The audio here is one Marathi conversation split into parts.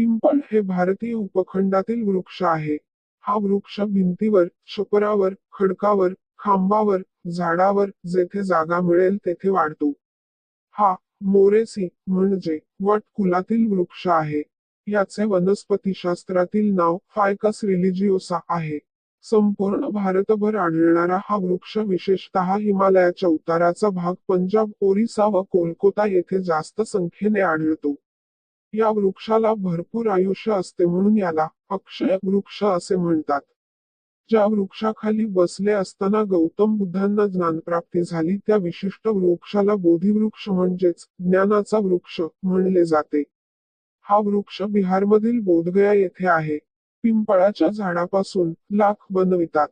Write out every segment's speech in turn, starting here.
पिंपळ हे भारतीय उपखंडातील वृक्ष आहे. हा वृक्ष भिंतीवर छपरावर खडकावर खांबावर झाडावर जेथे जागा मिळेल तेथे वाढतो. हा मोरेसी म्हणजे वट कुलातील वृक्ष आहे. याचे वनस्पतीशास्त्रातील नाव फायकस रिलिजिओसा आहे. संपूर्ण भारतभर आढळणारा हा वृक्ष विशेषतः हिमालयाच्या उताराचा भाग पंजाब ओरिसा व कोलकाता येथे जास्त संख्येने आढळतो. या वृक्षाला भरपूर आयुष्य असते म्हणून याला अक्षय वृक्ष असे म्हणतात. ज्या वृक्षाखाली बसले असताना गौतम बुद्धांना ज्ञानप्राप्ती झाली त्या विशिष्ट वृक्षाला बोधिवृक्ष म्हणजेच ज्ञानाचा वृक्ष म्हणले जाते. हा वृक्ष बिहारमधील बोधगया येथे आहे. पिंपळाच्या झाडापासून लाख बनवितात.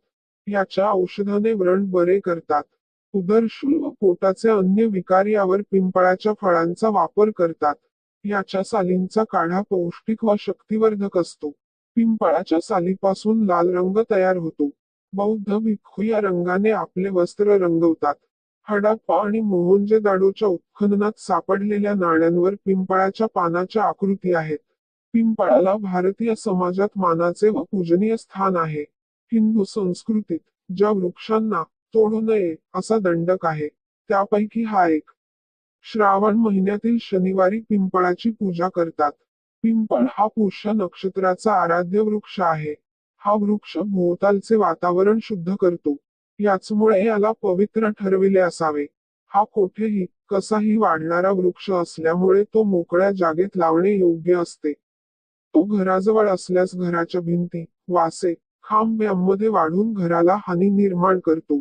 याच्या औषधाने व्रण बरे करतात. उदरशूल व पोटाचे अन्य विकार यावर पिंपळाच्या फळांचा वापर करतात. याच्या सालींचा काढा पौष्टिक व शक्तिवर्धक असतो. पिंपळाच्या सालीपासून लाल रंग तयार होतो. बौद्ध भिक्खू या रंगाने आपले वस्त्र रंगवतात. हडाप्पा आणि मोहोंजे दाडोच्या उत्खननात सापडलेल्या नाण्यांवर पिंपळाच्या पानाच्या आकृती आहेत. पिंपळाला भारतीय समाजात मानाचे व पूजनीय स्थान आहे. हिंदू संस्कृतीत ज्या वृक्षांना तोडू नये असा दंडक आहे त्यापैकी हा एक. श्रावण महिन्यातील शनिवारी पिंपळाची पूजा करतात. पिंपळ हा पुष्य नक्षत्राचा आराध्य वृक्ष आहे. हा वृक्ष भोवतालचे वातावरण शुद्ध करतो. याचमुळे याला पवित्र ठरविले असावे. हा कोठेही कसाही वाढणारा वृक्ष असल्यामुळे तो मोकळ्या जागेत लावणे योग्य असते. तो घराजवळ असल्यास घराच्या भिंती वासे खांब यांमध्ये वाढून घराला हानी निर्माण करतो.